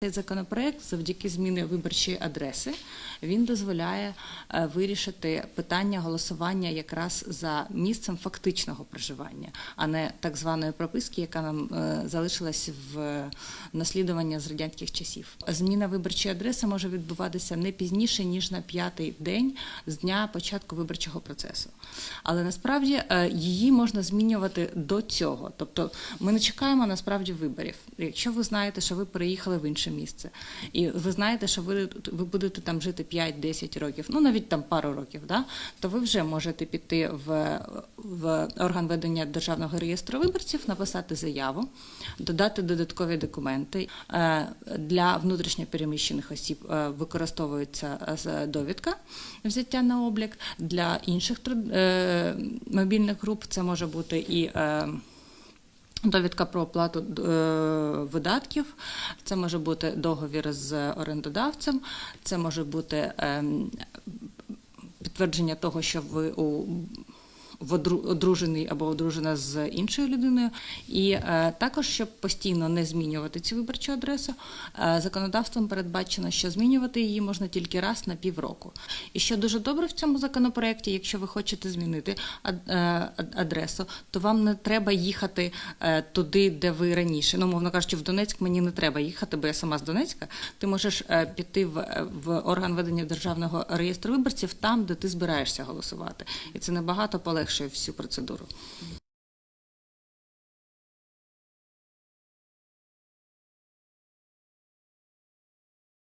Цей законопроект завдяки зміни виборчої адреси він дозволяє е, вирішити питання голосування якраз за місцем фактичного проживання, а не так званої прописки, яка нам е, залишилась в наслідування з радянських часів. Зміна виборчої адреси може відбуватися не пізніше ніж на п'ятий день з дня початку виборчого процесу. Але насправді е, її можна змінювати до цього. Тобто ми не чекаємо насправді виборів. Якщо ви знаєте, що ви переїхали в інше місце, і ви знаєте, що ви, ви будете там жити 5-10 років, ну навіть там пару років, да, то ви вже можете піти в, в орган ведення державного реєстру виборців, написати заяву, додати додаткові документи. Е, Для внутрішньопереміщених осіб е, використовується е, довідка взяття на облік. Для інших мобільних груп це може бути і. Довідка про оплату е, видатків, це може бути договір з орендодавцем, це може бути ем, підтвердження того, що ви у одружений або одружена з іншою людиною, і е, також, щоб постійно не змінювати цю виборчу адресу, е, законодавством передбачено, що змінювати її можна тільки раз на півроку. І що дуже добре в цьому законопроекті, якщо ви хочете змінити е, адресу, то вам не треба їхати туди, де ви раніше. Ну, мовно кажучи, в Донецьк мені не треба їхати, бо я сама з Донецька. Ти можеш піти в, в орган ведення державного реєстру виборців там, де ти збираєшся голосувати, і це набагато полегшує всю процедуру.